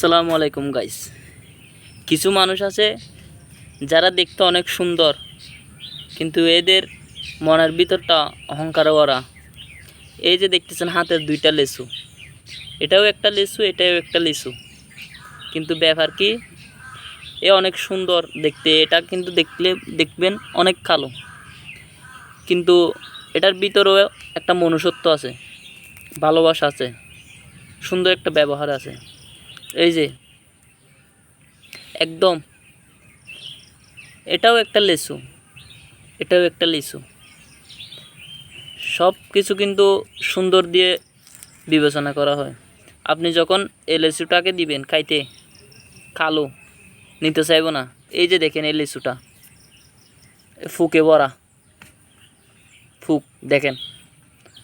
আসসালামু আলাইকুম গাইস কিছু মানুষ আছে যারা দেখতে অনেক সুন্দর, কিন্তু এদের মনের ভিতরটা অহংকার করা এই যে দেখতেছেন হাতের দুইটা লেসু। এটাও একটা লেসু, এটাও একটা লেসু। কিন্তু ব্যাপার কি, এ অনেক সুন্দর দেখতে। এটা কিন্তু দেখলে দেখবেন অনেক কালো। কিন্তু এটার ভিতরেও একটা মনুষ্যত্ব আছে, ভালোবাসা আছে, সুন্দর একটা ব্যবহার আছে। এই যে। একদম। এটাও একটা লেসু। এটাও একটা লিচু সব কিছু কিন্তু সুন্দর দিয়ে বিবেচনা করা হয়। আপনি যখন এই লিচুটাকে দিবেন খাইতে, কালো, নিতে চাইব না। এই যে দেখেন এই লিচুটা ফুকে ভরা। ফুক, দেখেন।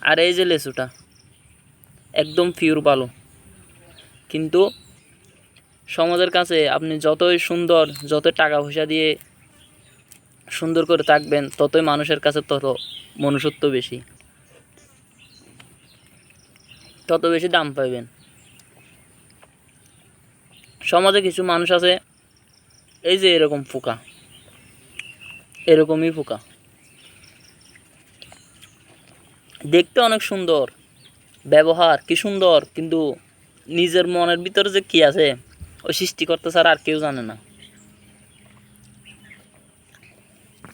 আর এই যে লিচুটা একদম পিওর ভালো কিন্তু সমাজের কাছে আপনি যতই সুন্দর যত টাকা পয়সা দিয়ে সুন্দর করে থাকবেন, ততই মানুষের কাছে তত মনুষ্যত্ব বেশি। তত বেশি দাম পাইবেন। সমাজে কিছু মানুষ আছে, এই যে এরকম ফুকা। এরকমই ফুকা। দেখতে অনেক সুন্দর, ব্যবহার কি সুন্দর, কিন্তু নিজের মনের ভিতরে যে কি আছে ওই সৃষ্টিকর্তা ছাড়া আর কেউ জানে না।